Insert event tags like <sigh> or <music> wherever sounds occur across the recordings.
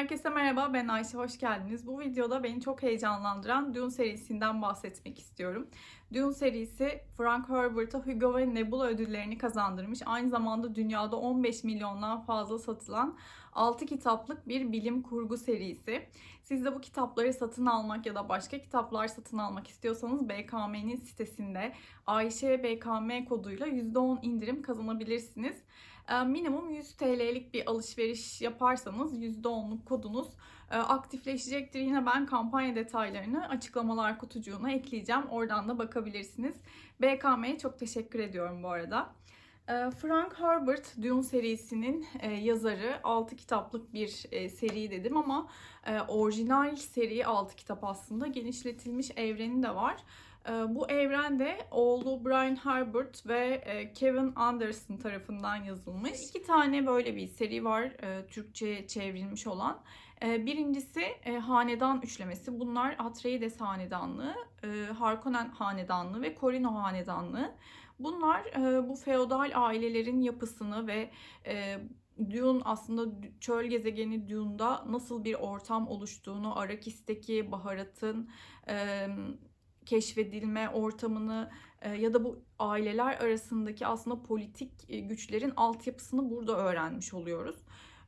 Herkese merhaba, ben Ayşe, hoş geldiniz. Bu videoda beni çok heyecanlandıran Dune serisinden bahsetmek istiyorum. Dune serisi Frank Herbert'a Hugo ve Nebula ödüllerini kazandırmış. Aynı zamanda dünyada 15 milyondan fazla satılan 6 kitaplık bir bilim kurgu serisi. Siz de bu kitapları satın almak ya da başka kitaplar satın almak istiyorsanız BKM'nin sitesinde Ayşe BKM koduyla %10 indirim kazanabilirsiniz. E, minimum 100 TL'lik bir alışveriş yaparsanız %10'luk kodunuz e, aktifleşecektir. Yine ben kampanya detaylarını açıklamalar kutucuğuna ekleyeceğim. Oradan da bakabilirsiniz. BKM'ye çok teşekkür ediyorum bu arada. E, Frank Herbert Dune serisinin yazarı 6 kitaplık bir seri dedim ama orijinal seri 6 kitap aslında genişletilmiş evreni de var. Ee, bu evrende oğlu Brian Herbert ve e, Kevin Anderson tarafından yazılmış. İki tane böyle bir seri var e, Türkçe'ye çevrilmiş olan. E, birincisi Hanedan Üçlemesi. Bunlar Atreides Hanedanlığı, Harkonnen Hanedanlığı ve Corino Hanedanlığı. Bunlar bu feodal ailelerin yapısını ve Dune aslında çöl gezegeni Dune'da nasıl bir ortam oluştuğunu, Arakis'teki baharatın keşfedilme ortamını e, ya da bu aileler arasındaki aslında politik e, güçlerin altyapısını burada öğrenmiş oluyoruz.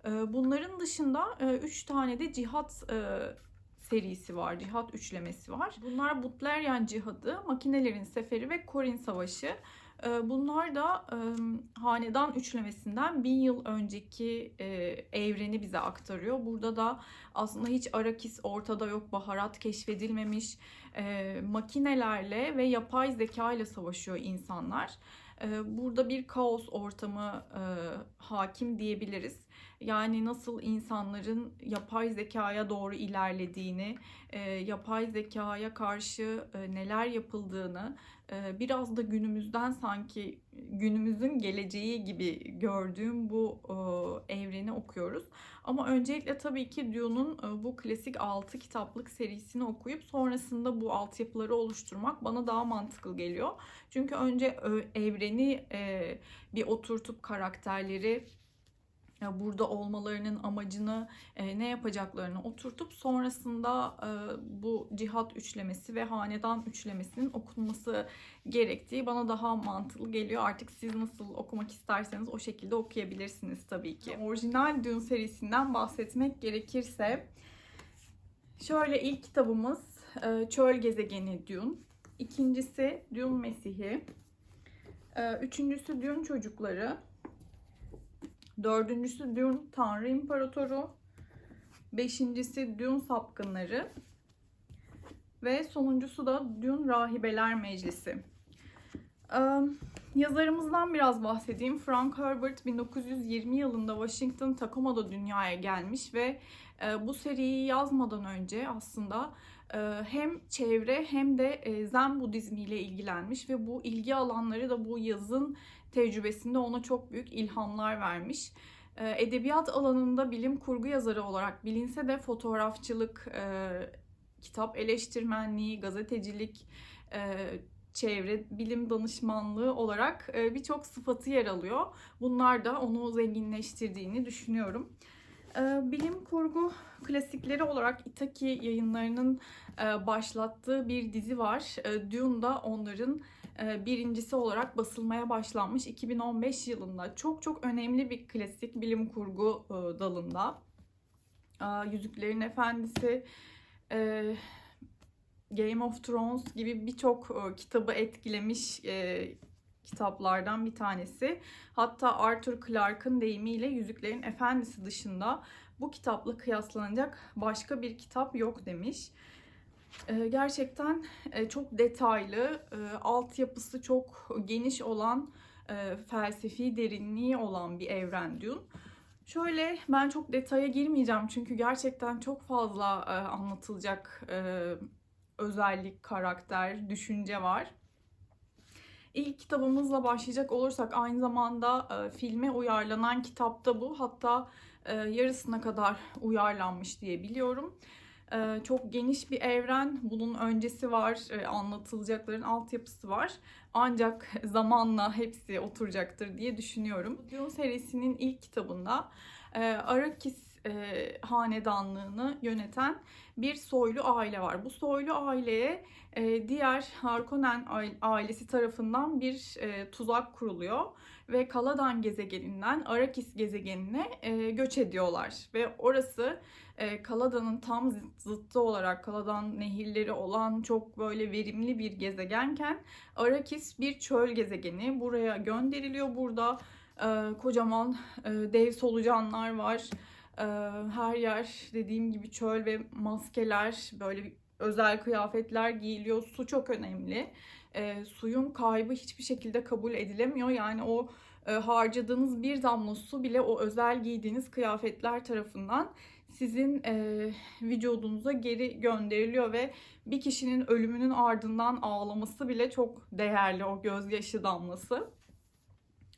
E, bunların dışında üç tane de cihat serisi var, cihat üçlemesi var. Bunlar Butlerian cihadı, makinelerin seferi ve Korin savaşı. Bunlar da hanedan üçlemesinden bin yıl önceki evreni bize aktarıyor. Burada da aslında hiç Arakis ortada yok, baharat keşfedilmemiş, makinelerle ve yapay zeka ile savaşıyor insanlar. Burada bir kaos ortamı hakim diyebiliriz. Yani nasıl insanların yapay zekaya doğru ilerlediğini, yapay zekaya karşı neler yapıldığını, biraz da günümüzden sanki günümüzün geleceği gibi gördüğüm bu evreni okuyoruz. Ama öncelikle tabii ki Dune'un bu klasik 6 kitaplık serisini okuyup sonrasında bu altyapıları oluşturmak bana daha mantıklı geliyor. Çünkü önce evreni bir oturtup karakterleri burada olmalarının amacını, e, ne yapacaklarını oturtup sonrasında e, bu cihat üçlemesi ve hanedan üçlemesinin okunması gerektiği bana daha mantıklı geliyor. Artık siz nasıl okumak isterseniz o şekilde okuyabilirsiniz tabii ki. Orijinal Dune serisinden bahsetmek gerekirse şöyle ilk kitabımız e, Çöl Gezegeni Dune. İkincisi Dune Mesihi. Üçüncüsü Dune Çocukları. Dördüncüsü Dune Tanrı İmparatoru. Beşincisi Dune Sapkınları. Ve sonuncusu da Dune Rahibeler Meclisi. Ee, yazarımızdan biraz bahsedeyim. Frank Herbert 1920 yılında Washington Tacoma'da dünyaya gelmiş ve e, bu seriyi yazmadan önce aslında e, hem çevre hem de e, Zen Budizmi ile ilgilenmiş ve bu ilgi alanları da bu yazın tecrübesinde ona çok büyük ilhamlar vermiş. Ee, edebiyat alanında bilim kurgu yazarı olarak bilinse de fotoğrafçılık, e, kitap eleştirmenliği, gazetecilik, e, çevre bilim danışmanlığı olarak e, birçok sıfatı yer alıyor. Bunlar da onu zenginleştirdiğini düşünüyorum. Bilim kurgu klasikleri olarak Itaki yayınlarının başlattığı bir dizi var. Dune da onların birincisi olarak basılmaya başlanmış 2015 yılında. Çok çok önemli bir klasik bilim kurgu e, dalında. Yüzüklerin Efendisi, e, Game of Thrones gibi birçok kitabı etkilemiş kitaplardan bir tanesi. Hatta Arthur Clarke'ın deyimiyle Yüzüklerin Efendisi dışında bu kitapla kıyaslanacak başka bir kitap yok demiş. Ee, gerçekten e, çok detaylı, e, altyapısı çok geniş olan, e, felsefi derinliği olan bir evren Dune. Şöyle ben çok detaya girmeyeceğim çünkü gerçekten çok fazla anlatılacak özellik, karakter, düşünce var. İlk kitabımızla başlayacak olursak aynı zamanda filme uyarlanan kitap da bu. Hatta yarısına kadar uyarlanmış diye biliyorum. Ee, çok geniş bir evren. Bunun öncesi var, e, anlatılacakların altyapısı var. Ancak <laughs> zamanla hepsi oturacaktır diye düşünüyorum. Dune serisinin ilk kitabında e, Arrakis e, hanedanlığını yöneten bir soylu aile var. Bu soylu aileye diğer Harkonnen ailesi tarafından bir tuzak kuruluyor ve Kaladan gezegeninden Arakis gezegenine e, göç ediyorlar ve orası e, Kalada'nın tam zıttı olarak Kaladan nehirleri olan çok böyle verimli bir gezegenken Arakis bir çöl gezegeni. Buraya gönderiliyor. Burada e, kocaman e, dev solucanlar var. E, her yer dediğim gibi çöl ve maskeler böyle özel kıyafetler giyiliyor. Su çok önemli. E, suyun kaybı hiçbir şekilde kabul edilemiyor. Yani o e, harcadığınız bir damla su bile o özel giydiğiniz kıyafetler tarafından sizin e, vücudunuza geri gönderiliyor ve bir kişinin ölümünün ardından ağlaması bile çok değerli o gözyaşı damlası.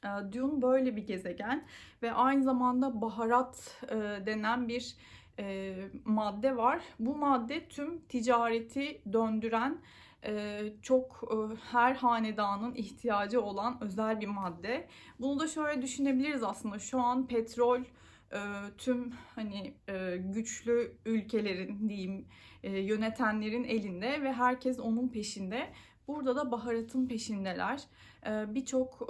E, Dune böyle bir gezegen ve aynı zamanda baharat e, denen bir e, madde var. Bu madde tüm ticareti döndüren çok her hanedanın ihtiyacı olan özel bir madde. Bunu da şöyle düşünebiliriz aslında. Şu an petrol tüm hani güçlü ülkelerin diyeyim yönetenlerin elinde ve herkes onun peşinde. Burada da baharatın peşindeler. Birçok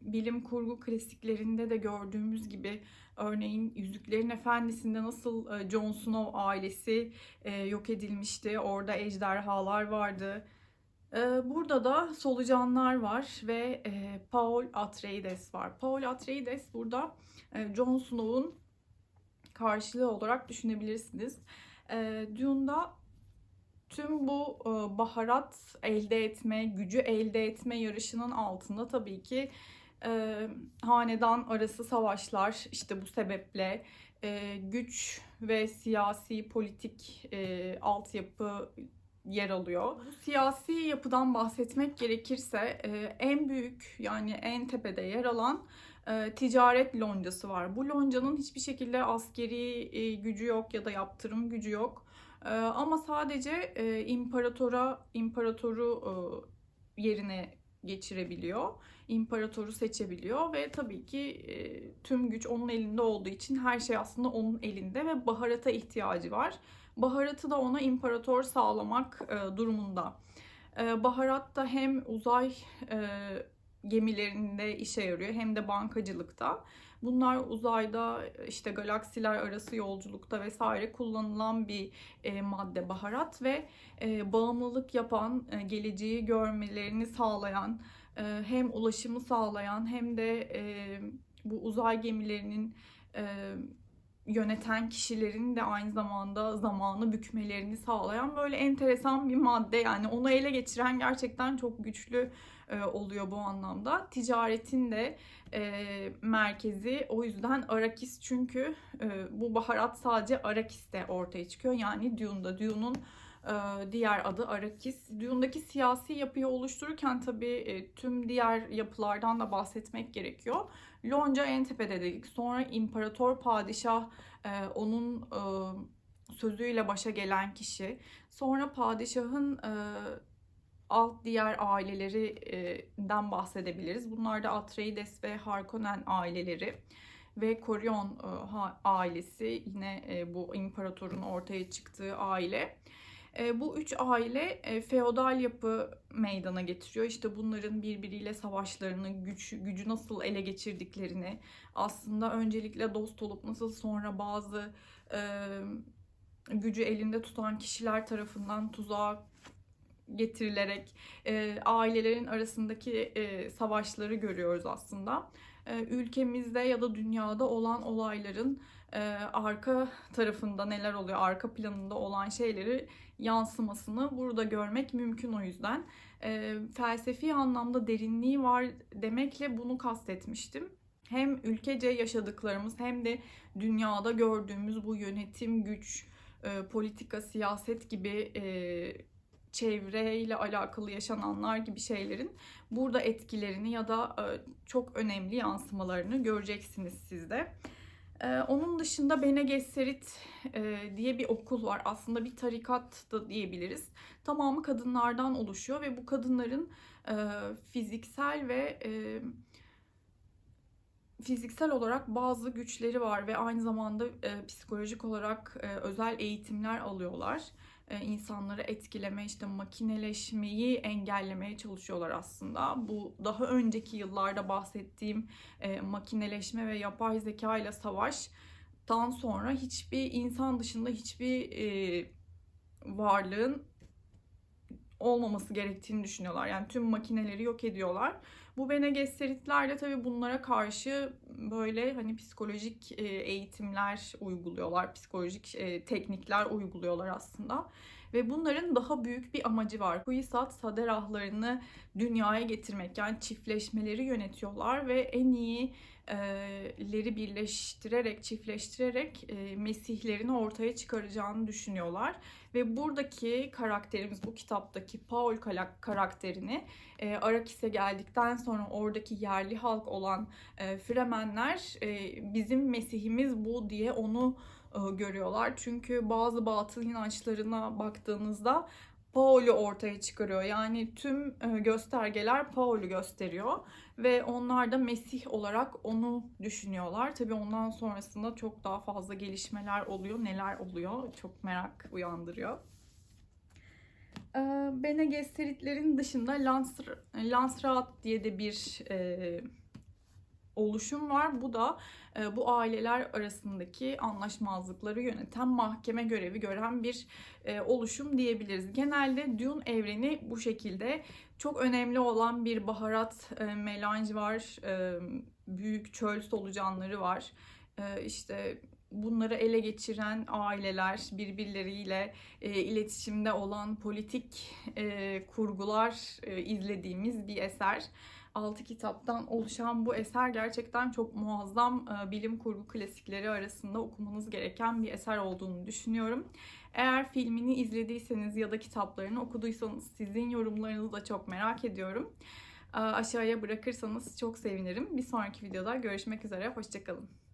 bilim kurgu klasiklerinde de gördüğümüz gibi örneğin Yüzüklerin Efendisi'nde nasıl Jon Snow ailesi yok edilmişti. Orada ejderhalar vardı. Burada da solucanlar var ve Paul Atreides var. Paul Atreides burada Jon Snow'un karşılığı olarak düşünebilirsiniz. Dune'da tüm bu baharat elde etme, gücü elde etme yarışının altında tabii ki hanedan arası savaşlar işte bu sebeple güç ve siyasi politik altyapı yer alıyor. Siyasi yapıdan bahsetmek gerekirse en büyük yani en tepede yer alan ticaret loncası var. Bu loncanın hiçbir şekilde askeri gücü yok ya da yaptırım gücü yok. ama sadece imparatora imparatoru yerine geçirebiliyor. İmparatoru seçebiliyor ve tabii ki tüm güç onun elinde olduğu için her şey aslında onun elinde ve baharata ihtiyacı var. Baharatı da ona imparator sağlamak e, durumunda. E, baharat da hem uzay e, gemilerinde işe yarıyor hem de bankacılıkta. Bunlar uzayda işte galaksiler arası yolculukta vesaire kullanılan bir e, madde baharat ve e, bağımlılık yapan, e, geleceği görmelerini sağlayan, e, hem ulaşımı sağlayan hem de e, bu uzay gemilerinin e, yöneten kişilerin de aynı zamanda zamanı bükmelerini sağlayan böyle enteresan bir madde. Yani onu ele geçiren gerçekten çok güçlü e, oluyor bu anlamda. Ticaretin de e, merkezi o yüzden Arakis çünkü e, bu baharat sadece Arakis'te ortaya çıkıyor. Yani Dune'da. Dune'un diğer adı Arakis. Dune'daki siyasi yapıyı oluştururken tabii e, tüm diğer yapılardan da bahsetmek gerekiyor. Lonca en tepede dedik. Sonra imparator padişah e, onun sözüyle başa gelen kişi. Sonra padişahın alt diğer ailelerinden bahsedebiliriz. Bunlar da Atreides ve Harkonnen aileleri ve Koryon ailesi yine bu imparatorun ortaya çıktığı aile. E, bu üç aile e, feodal yapı meydana getiriyor. İşte bunların birbiriyle savaşlarını, güç, gücü nasıl ele geçirdiklerini, aslında öncelikle dost olup nasıl sonra bazı e, gücü elinde tutan kişiler tarafından tuzağa getirilerek e, ailelerin arasındaki e, savaşları görüyoruz aslında. E, ülkemizde ya da dünyada olan olayların e, arka tarafında neler oluyor, arka planında olan şeyleri yansımasını burada görmek mümkün o yüzden. E, felsefi anlamda derinliği var demekle bunu kastetmiştim. Hem ülkece yaşadıklarımız hem de dünyada gördüğümüz bu yönetim, güç, politika, siyaset gibi çevreyle alakalı yaşananlar gibi şeylerin burada etkilerini ya da e, çok önemli yansımalarını göreceksiniz siz de. Ee, onun dışında Bene Gesserit e, diye bir okul var. Aslında bir tarikat da diyebiliriz. Tamamı kadınlardan oluşuyor ve bu kadınların e, fiziksel ve fiziksel olarak bazı güçleri var ve aynı zamanda psikolojik olarak özel eğitimler alıyorlar. E, insanları etkileme, işte makineleşmeyi engellemeye çalışıyorlar aslında. Bu daha önceki yıllarda bahsettiğim e, makineleşme ve yapay zeka ile savaştan sonra hiçbir insan dışında hiçbir e, varlığın olmaması gerektiğini düşünüyorlar. Yani tüm makineleri yok ediyorlar. Bu Bene Gesseritler de tabii bunlara karşı böyle hani psikolojik e, eğitimler uyguluyorlar, psikolojik e, teknikler uyguluyorlar aslında. Ve bunların daha büyük bir amacı var. Kuyusat saderahlarını dünyaya getirmek yani çiftleşmeleri yönetiyorlar ve en iyileri birleştirerek, çiftleştirerek e, mesihlerini ortaya çıkaracağını düşünüyorlar. Ve buradaki karakterimiz, bu kitaptaki Paul karakterini e, Arakis'e geldikten sonra oradaki yerli halk olan e, Fremenler e, bizim Mesihimiz bu diye onu e, görüyorlar. Çünkü bazı batıl inançlarına baktığınızda Paul'u ortaya çıkarıyor. Yani tüm e, göstergeler Paul'u gösteriyor ve onlar da Mesih olarak onu düşünüyorlar. Tabii ondan sonrasında çok daha fazla gelişmeler oluyor. Neler oluyor? Çok merak uyandırıyor. E, Bene Gesseritlerin dışında Lansrat diye de bir oluşum var. Bu da e, bu aileler arasındaki anlaşmazlıkları yöneten mahkeme görevi gören bir e, oluşum diyebiliriz. Genelde Dune evreni bu şekilde çok önemli olan bir baharat e, melanj var, büyük çöl solucanları var. İşte bunları ele geçiren aileler, birbirleriyle e, iletişimde olan politik e, kurgular e, izlediğimiz bir eser. 6 kitaptan oluşan bu eser gerçekten çok muazzam e, bilim kurgu klasikleri arasında okumanız gereken bir eser olduğunu düşünüyorum. Eğer filmini izlediyseniz ya da kitaplarını okuduysanız sizin yorumlarınızı da çok merak ediyorum. E, aşağıya bırakırsanız çok sevinirim. Bir sonraki videoda görüşmek üzere, hoşçakalın.